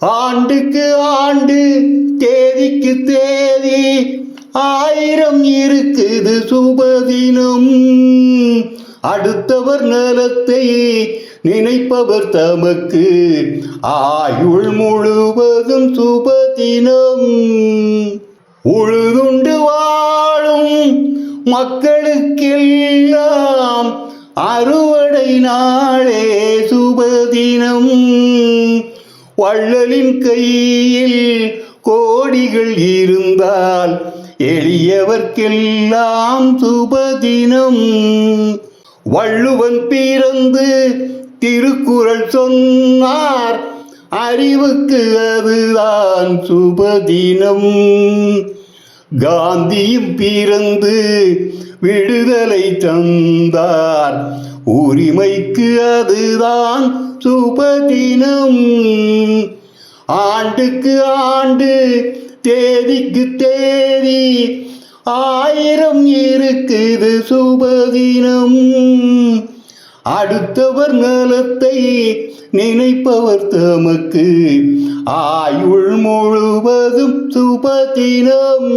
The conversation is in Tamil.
ஆண்டுக்கு ஆண்டு தேதிக்கு தேதி ஆயிரம் இருக்குது சுபதினம். அடுத்தவர் நலத்தை நினைப்பவர் தமக்கு ஆயுள் முழுவதும் சுபதினம். உழுதுண்டு வாழும் மக்களுக்கெல்லாம் அறுவடை நாளே சுபதினம். வள்ளலின் கையில் கோடிகள் இருந்தால் எளியவர்க்கெல்லாம் சுபதினம். வள்ளுவன் பிறந்து திருக்குறள் சொன்னார் அறிவுக்கு அதுதான் சுபதினம். காந்தியும் பிறந்து விடுதலை தந்தார் உரிமைக்கு அதுதான் சுபதினம் ஆண்டுக்கு ஆண்டு தேதிக்கு தேதி ஆயிரம் இருக்குது சுபதினம். அடுத்தவர் நலத்தை நினைப்பவர் தமக்கு. ஆயுள் முழுவதும் சுபதினம்.